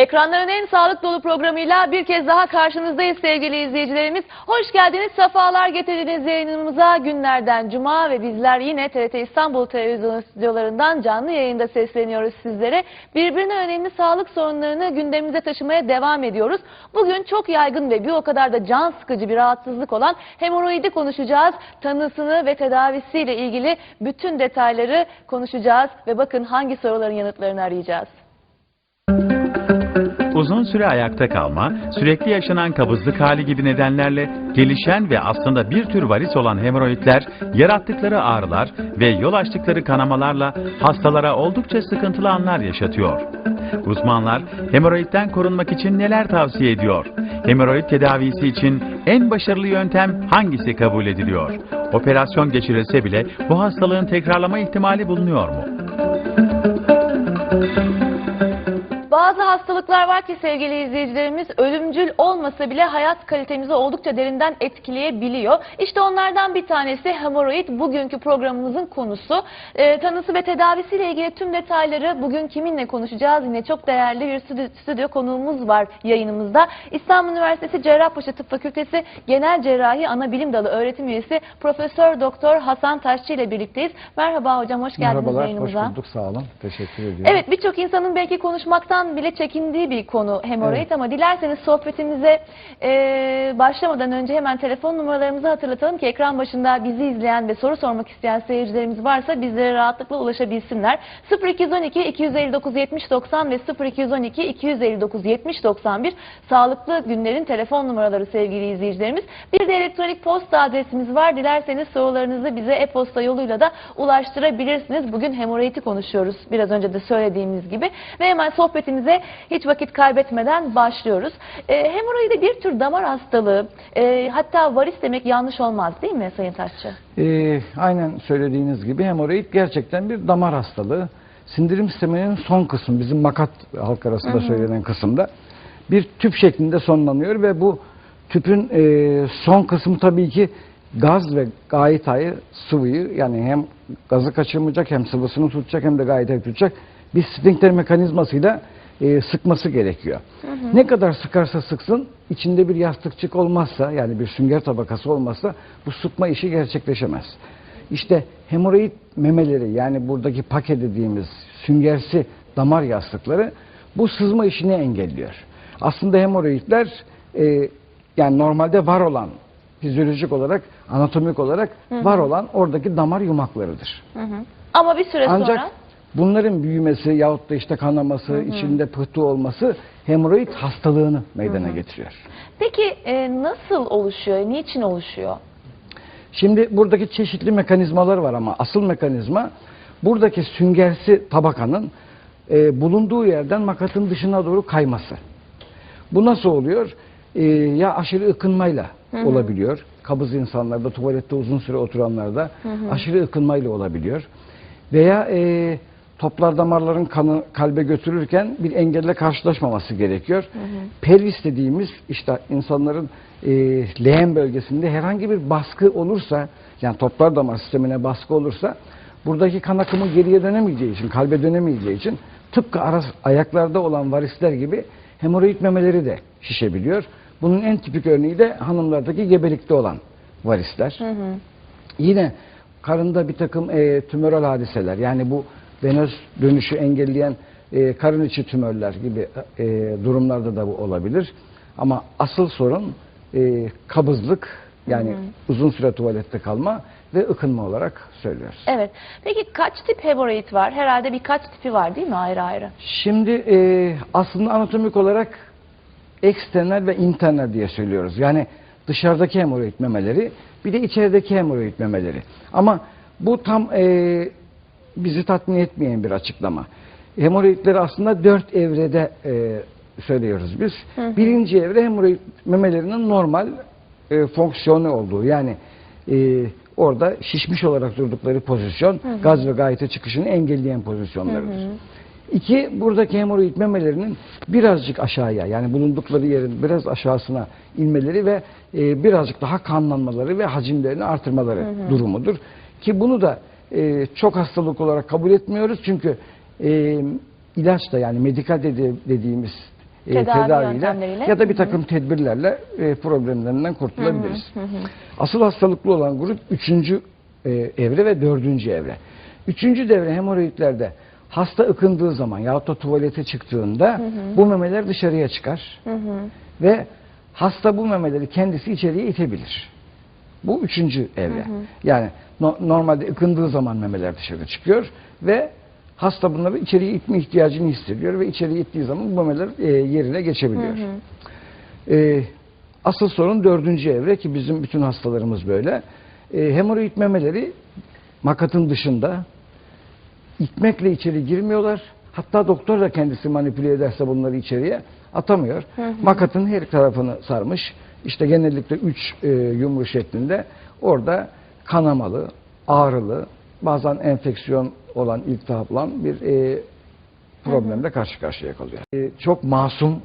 Ekranların en sağlık dolu programıyla bir kez daha karşınızdayız sevgili izleyicilerimiz. Hoş geldiniz, sefalar getirdiniz yayınımıza. Günlerden Cuma ve bizler yine TRT İstanbul Televizyon stüdyolarından canlı yayında sesleniyoruz sizlere. Birbirine önemli sağlık sorunlarını gündemimize taşımaya devam ediyoruz. Bugün çok yaygın ve bir o kadar da can sıkıcı bir rahatsızlık olan hemoroidi konuşacağız. Tanısını ve tedavisiyle ilgili bütün detayları konuşacağız ve bakın hangi soruların yanıtlarını arayacağız. Uzun süre ayakta kalma, sürekli yaşanan kabızlık hali gibi nedenlerle gelişen ve aslında bir tür varis olan hemoroidler yarattıkları ağrılar ve yol açtıkları kanamalarla hastalara oldukça sıkıntılı anlar yaşatıyor. Uzmanlar hemoroidden korunmak için neler tavsiye ediyor? Hemoroid tedavisi için en başarılı yöntem hangisi kabul ediliyor? Operasyon geçirilse bile bu hastalığın tekrarlama ihtimali bulunuyor mu? Bazı hastalıklar var ki sevgili izleyicilerimiz ölümcül olmasa bile hayat kalitemizi oldukça derinden etkileyebiliyor. İşte onlardan bir tanesi hemoroid bugünkü programımızın konusu. Ee, tanısı ve tedavisiyle ilgili tüm detayları bugün kiminle konuşacağız? Yine çok değerli bir stüdyo, stüdyo konuğumuz var yayınımızda. İstanbul Üniversitesi Cerrahpaşa Tıp Fakültesi Genel Cerrahi Anabilim Dalı öğretim üyesi Profesör Doktor Hasan Taşçı ile birlikteyiz. Merhaba hocam hoş geldiniz Merhabalar, yayınımıza. hoş bulduk. Sağ olun. Teşekkür ediyorum. Evet birçok insanın belki konuşmaktan bile çekindiği bir konu hemoroid Evet. ama dilerseniz sohbetimize e, başlamadan önce hemen telefon numaralarımızı hatırlatalım ki ekran başında bizi izleyen ve soru sormak isteyen seyircilerimiz varsa bizlere rahatlıkla ulaşabilsinler. 0212 259 70 90 ve 0212 259 70 91 sağlıklı günlerin telefon numaraları sevgili izleyicilerimiz. Bir de elektronik posta adresimiz var. Dilerseniz sorularınızı bize e-posta yoluyla da ulaştırabilirsiniz. Bugün hemoroidi konuşuyoruz. Biraz önce de söylediğimiz gibi. Ve hemen sohbetimize hiç vakit kaybetmeden başlıyoruz. E, hemoroidi bir tür damar hastalığı. E, hatta varis demek yanlış olmaz değil mi Sayın Taşçı? Ee, aynen söylediğiniz gibi hemoroid gerçekten bir damar hastalığı. Sindirim sisteminin son kısmı, bizim makat halk arasında söylenen kısımda bir tüp şeklinde sonlanıyor ve bu tüpün e, son kısmı tabii ki gaz ve gayetayı sıvıyı yani hem gazı kaçırmayacak hem sıvısını tutacak hem de gayetayı tutacak bir sfinkter mekanizmasıyla e, sıkması gerekiyor. Ne kadar sıkarsa sıksın içinde bir yastıkçık olmazsa yani bir sünger tabakası olmazsa bu sıkma işi gerçekleşemez. İşte hemoroid memeleri yani buradaki pake dediğimiz süngersi damar yastıkları bu sızma işini engelliyor. Aslında hemoroidler e, yani normalde var olan fizyolojik olarak anatomik olarak var olan oradaki damar yumaklarıdır. Ama bir süre Ancak sonra bunların büyümesi yahut da işte kanaması, içinde pıhtı olması hemoroid hastalığını meydana getiriyor. peki e, nasıl oluşuyor? Niçin oluşuyor? Şimdi buradaki çeşitli mekanizmalar var ama asıl mekanizma buradaki süngersi tabakanın e, bulunduğu yerden makatın dışına doğru kayması. Bu nasıl oluyor? E, ya aşırı ıkınmayla olabiliyor. Kabız insanlarda, tuvalette uzun süre oturanlarda aşırı ıkınmayla olabiliyor. Veya e, toplar damarların kanı kalbe götürürken bir engelle karşılaşmaması gerekiyor. Pelvis dediğimiz işte insanların e, leğen bölgesinde herhangi bir baskı olursa yani toplar damar sistemine baskı olursa buradaki kan akımı geriye dönemeyeceği için, kalbe dönemeyeceği için tıpkı ara, ayaklarda olan varisler gibi hemoroid memeleri de şişebiliyor. Bunun en tipik örneği de hanımlardaki gebelikte olan varisler. Yine karında bir takım e, tümöral hadiseler yani bu venöz dönüşü engelleyen e, karın içi tümörler gibi e, durumlarda da bu olabilir. Ama asıl sorun e, kabızlık yani uzun süre tuvalette kalma ve ıkınma olarak söylüyoruz. Evet. Peki kaç tip hemoroid var? Herhalde birkaç tipi var değil mi ayrı ayrı? Şimdi e, aslında anatomik olarak eksternal ve internal diye söylüyoruz. Yani dışarıdaki hemoroid memeleri bir de içerideki hemoroid memeleri. Ama bu tam e, bizi tatmin etmeyen bir açıklama. Hemoroidleri aslında dört evrede e, söylüyoruz biz. Birinci evre hemoroid memelerinin normal e, fonksiyonu olduğu. Yani e, orada şişmiş olarak durdukları pozisyon gaz ve gayete çıkışını engelleyen pozisyonlarıdır. İki, buradaki hemoroid memelerinin birazcık aşağıya yani bulundukları yerin biraz aşağısına inmeleri ve e, birazcık daha kanlanmaları ve hacimlerini artırmaları durumudur. Ki bunu da e, çok hastalık olarak kabul etmiyoruz çünkü e, ilaç da yani medikal dedi- dediğimiz e, Tedavi tedaviyle ya da bir takım tedbirlerle e, problemlerinden kurtulabiliriz. Asıl hastalıklı olan grup üçüncü e, evre ve dördüncü evre. Üçüncü devre hemoroidlerde hasta ıkındığı zaman yahut da tuvalete çıktığında bu memeler dışarıya çıkar ve hasta bu memeleri kendisi içeriye itebilir. Bu üçüncü evre. Yani no- normalde ıkındığı zaman memeler dışarı çıkıyor ve hasta bunları içeriye itme ihtiyacını hissediyor ve içeriye ittiği zaman bu memeler e, yerine geçebiliyor. E, asıl sorun dördüncü evre ki bizim bütün hastalarımız böyle. E, hemoroid memeleri makatın dışında itmekle içeri girmiyorlar. Hatta doktor da kendisi manipüle ederse bunları içeriye atamıyor. Makatın her tarafını sarmış. İşte genellikle üç e, yumru şeklinde. Orada kanamalı, ağrılı, bazen enfeksiyon olan, iltihap olan bir e, problemle karşı karşıya kalıyor. E, çok masum,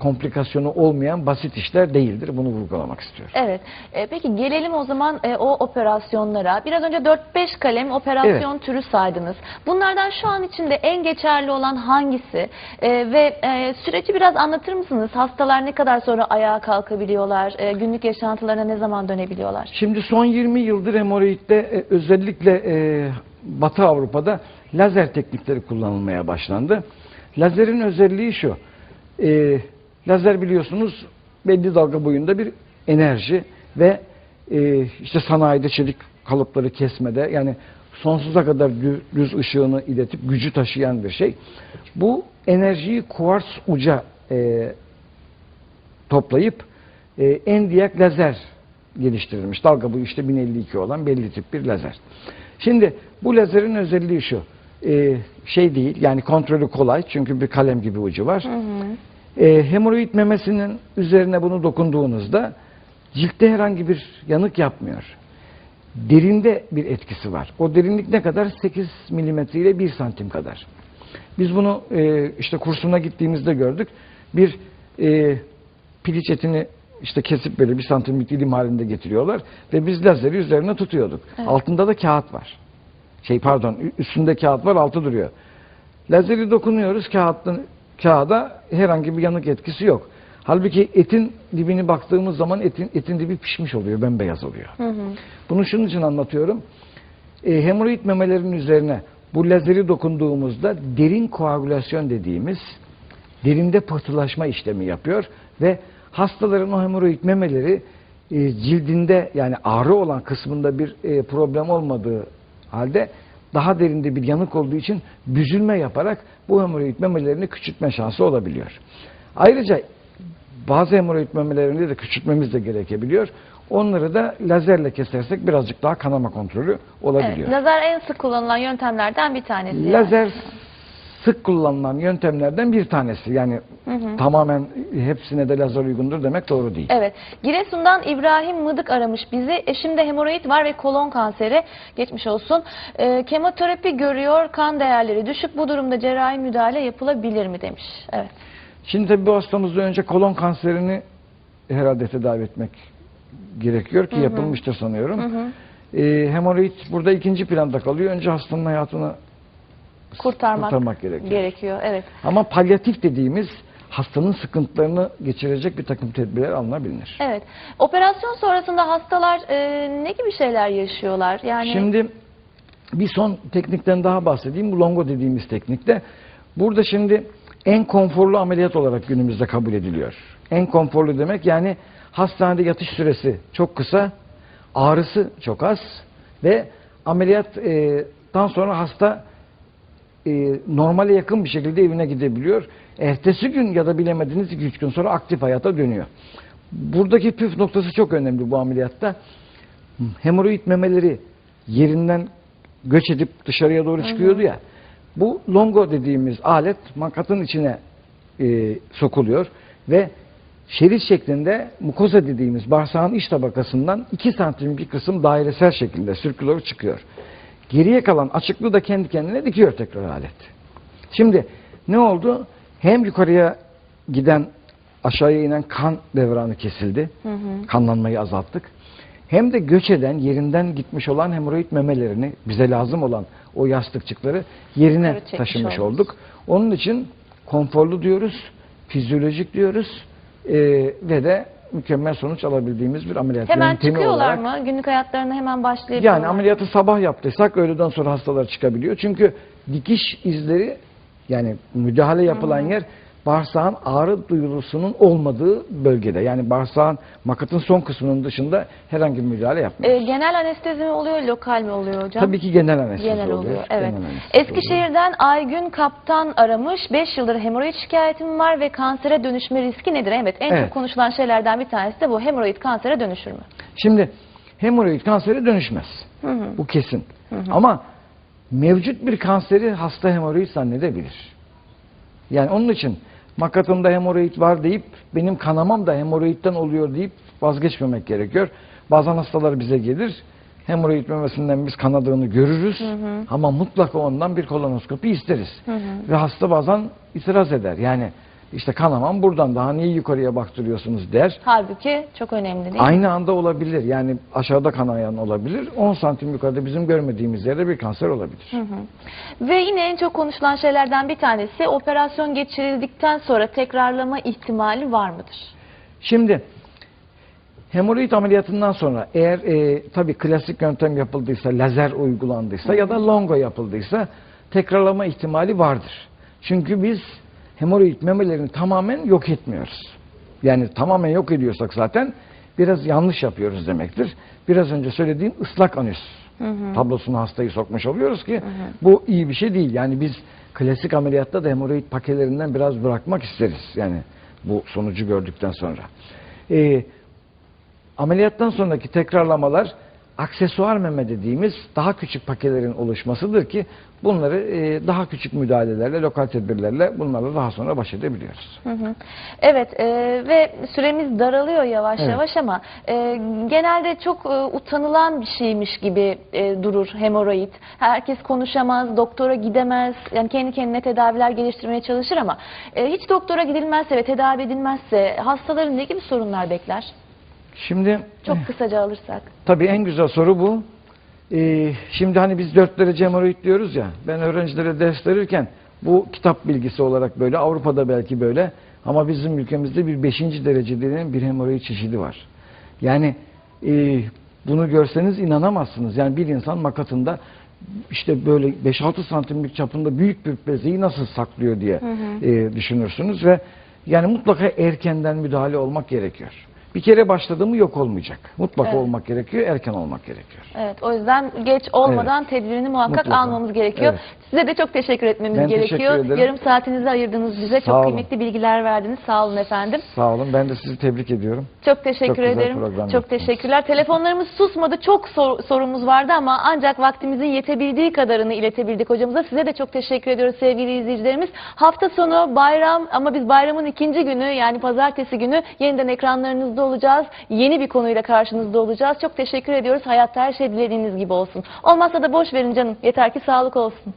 komplikasyonu olmayan basit işler değildir. Bunu vurgulamak istiyorum. Evet. E, peki gelelim o zaman e, o operasyonlara. Biraz önce 4-5 kalem operasyon türü saydınız. Bunlardan şu an içinde en geçerli olan hangisi? E, ve e, süreci biraz anlatır mısınız? Hastalar ne kadar sonra ayağa kalkabiliyorlar? E, günlük yaşantılarına ne zaman dönebiliyorlar? Şimdi son 20 yıldır hemoroidde e, özellikle e, Batı Avrupa'da lazer teknikleri kullanılmaya başlandı. Lazerin özelliği şu. E, lazer biliyorsunuz belli dalga boyunda bir enerji ve e, işte sanayide çelik kalıpları kesmede yani sonsuza kadar dü- düz ışığını iletip gücü taşıyan bir şey. Bu enerjiyi kuars uca e, toplayıp e, endiyak lazer geliştirilmiş. Dalga bu işte 1052 olan belli tip bir lazer. Şimdi bu lazerin özelliği şu. e, şey değil yani kontrolü kolay çünkü bir kalem gibi ucu var. E, hemoroid memesinin üzerine bunu dokunduğunuzda ciltte herhangi bir yanık yapmıyor. Derinde bir etkisi var. O derinlik ne kadar? 8 milimetre ile 1 santim kadar. Biz bunu e, işte kursuna gittiğimizde gördük. Bir e, piliç etini işte kesip böyle bir santimlik dilim halinde getiriyorlar ve biz lazeri üzerine tutuyorduk. Altında da kağıt var. Şey pardon üstünde kağıt var altı duruyor. Lazeri dokunuyoruz kağıtın kağıda herhangi bir yanık etkisi yok. Halbuki etin dibini baktığımız zaman etin etin dibi pişmiş oluyor, bembeyaz oluyor. Bunu şunun için anlatıyorum. E, hemoroid memelerin üzerine bu lazeri dokunduğumuzda derin koagülasyon dediğimiz derinde pıhtılaşma işlemi yapıyor ve hastaların o hemoroid memeleri e, cildinde yani ağrı olan kısmında bir e, problem olmadığı halde daha derinde bir yanık olduğu için büzülme yaparak bu hemoroid memelerini küçültme şansı olabiliyor. Ayrıca bazı hemoroid memelerinde de küçültmemiz de gerekebiliyor. Onları da lazerle kesersek birazcık daha kanama kontrolü Evet, olabiliyor. lazer en sık kullanılan yöntemlerden bir tanesi. yani. Lazer sık kullanılan yöntemlerden bir tanesi. Yani tamamen hepsine de lazer uygundur demek doğru değil. Evet. Giresun'dan İbrahim Mıdık aramış bizi. Eşimde hemoroid var ve kolon kanseri. Geçmiş olsun. Ee, kemoterapi görüyor. Kan değerleri düşük. Bu durumda cerrahi müdahale yapılabilir mi demiş. Evet. Şimdi tabii bu hastamızda önce kolon kanserini herhalde tedavi etmek gerekiyor ki yapılmıştır sanıyorum. Ee, hemoroid burada ikinci planda kalıyor. Önce hastanın hayatını Kurtarmak, Kurtarmak gerekiyor. gerekiyor. Evet. ama palyatif dediğimiz hastanın sıkıntılarını geçirecek bir takım tedbirler alınabilir. Evet. Operasyon sonrasında hastalar e, ne gibi şeyler yaşıyorlar? Yani Şimdi bir son teknikten daha bahsedeyim. Bu longo dediğimiz teknikte. Burada şimdi en konforlu ameliyat olarak günümüzde kabul ediliyor. En konforlu demek yani hastanede yatış süresi çok kısa, ağrısı çok az ve ameliyattan sonra hasta e, normale yakın bir şekilde evine gidebiliyor. Ertesi gün ya da bilemediniz 2-3 gün sonra aktif hayata dönüyor. Buradaki püf noktası çok önemli bu ameliyatta. Hemoroid memeleri yerinden göç edip dışarıya doğru çıkıyordu ya. Bu longo dediğimiz alet makatın içine e, sokuluyor ve şerit şeklinde mukoza dediğimiz bağırsağın iç tabakasından 2 santim bir kısım dairesel şekilde sürkülör çıkıyor. Geriye kalan açıklığı da kendi kendine dikiyor tekrar alet. Şimdi ne oldu? Hem yukarıya giden aşağıya inen kan devranı kesildi. Kanlanmayı azalttık. Hem de göç eden, yerinden gitmiş olan hemoroid memelerini, bize lazım olan o yastıkçıkları yerine Yukarı taşımış oldunuz. olduk. Onun için konforlu diyoruz. fizyolojik diyoruz e, ve de mükemmel sonuç alabildiğimiz bir ameliyat Hemen yöntemi çıkıyorlar olarak. mı? Günlük hayatlarına hemen başlayabiliyorlar. Yani ameliyatı sabah yaptıysak öğleden sonra hastalar çıkabiliyor. Çünkü dikiş izleri yani müdahale yapılan yer bağırsağın ağrı duyulusunun olmadığı bölgede. Yani bağırsağın makatın son kısmının dışında herhangi bir müdahale yapmıyoruz. Ee, genel anestezi mi oluyor, lokal mi oluyor hocam? Tabii ki genel anestezi Genel oluyor. Evet. Genel anestezi oluyor. Eskişehir'den Aygün Kaptan aramış. 5 yıldır hemoroid şikayetim var ve kansere dönüşme riski nedir? Evet, en Evet. çok konuşulan şeylerden bir tanesi de bu. Hemoroid kansere dönüşür mü? Şimdi hemoroid kanseri dönüşmez. Bu kesin. Ama mevcut bir kanseri hasta hemoroid zannedebilir. Yani onun için makatımda hemoroid var deyip benim kanamam da hemoroidden oluyor deyip vazgeçmemek gerekiyor. Bazen hastalar bize gelir. Hemoroid memesinden biz kanadığını görürüz. Ama mutlaka ondan bir kolonoskopi isteriz. Ve hasta bazen itiraz eder. Yani işte kanamam buradan daha niye yukarıya baktırıyorsunuz der. Halbuki çok önemli değil? Aynı anda olabilir. Yani aşağıda kanayan olabilir. 10 santim yukarıda bizim görmediğimiz yerde bir kanser olabilir. Ve yine en çok konuşulan şeylerden bir tanesi operasyon geçirildikten sonra tekrarlama ihtimali var mıdır? Şimdi hemoroid ameliyatından sonra eğer e, tabii klasik yöntem yapıldıysa, lazer uygulandıysa ya da longo yapıldıysa tekrarlama ihtimali vardır. Çünkü biz hemoroid memelerini tamamen yok etmiyoruz. Yani tamamen yok ediyorsak zaten biraz yanlış yapıyoruz demektir. Biraz önce söylediğim ıslak anüs tablosuna hastayı sokmuş oluyoruz ki bu iyi bir şey değil. Yani biz klasik ameliyatta da hemoroid pakelerinden biraz bırakmak isteriz. Yani bu sonucu gördükten sonra. Ee, ameliyattan sonraki tekrarlamalar aksesuar meme dediğimiz daha küçük pakelerin oluşmasıdır ki bunları e, daha küçük müdahalelerle, lokal tedbirlerle bunlarla daha sonra baş edebiliyoruz. Hı hı. Evet e, ve süremiz daralıyor yavaş Evet. yavaş ama e, genelde çok e, utanılan bir şeymiş gibi e, durur hemoroid. Herkes konuşamaz, doktora gidemez, yani kendi kendine tedaviler geliştirmeye çalışır ama e, hiç doktora gidilmezse ve tedavi edilmezse hastaların ne gibi sorunlar bekler? Şimdi Çok kısaca alırsak. Tabii en güzel soru bu. Ee, şimdi hani biz dört derece hemoroid diyoruz ya. Ben öğrencilere ders verirken bu kitap bilgisi olarak böyle, Avrupa'da belki böyle. Ama bizim ülkemizde bir beşinci derece denen bir hemoroid çeşidi var. Yani e, bunu görseniz inanamazsınız. Yani bir insan makatında işte böyle 5-6 santimlik çapında büyük bir bezeyi nasıl saklıyor diye e, düşünürsünüz ve yani mutlaka erkenden müdahale olmak gerekiyor. Bir kere başladı mı yok olmayacak. Mutlaka Evet. olmak gerekiyor, erken olmak gerekiyor. Evet, o yüzden geç olmadan tedbirini muhakkak Mutlaka. almamız gerekiyor. Evet. Size de çok teşekkür etmemiz Ben teşekkür gerekiyor. ederim. Yarım saatinizi ayırdınız bize. Sağ çok olun. kıymetli bilgiler verdiniz. Sağ olun efendim. Sağ olun. Ben de sizi tebrik ediyorum. Çok teşekkür Çok ederim. Çok yaptınız. teşekkürler. Telefonlarımız susmadı. Çok sor- sorumuz vardı ama ancak vaktimizin yetebildiği kadarını iletebildik hocamıza. Size de çok teşekkür ediyoruz sevgili izleyicilerimiz. Hafta sonu bayram ama biz bayramın ikinci günü yani pazartesi günü yeniden ekranlarınızda olacağız. Yeni bir konuyla karşınızda olacağız. Çok teşekkür ediyoruz. Hayatta her şey dilediğiniz gibi olsun. Olmazsa da boş verin canım. Yeter ki sağlık olsun.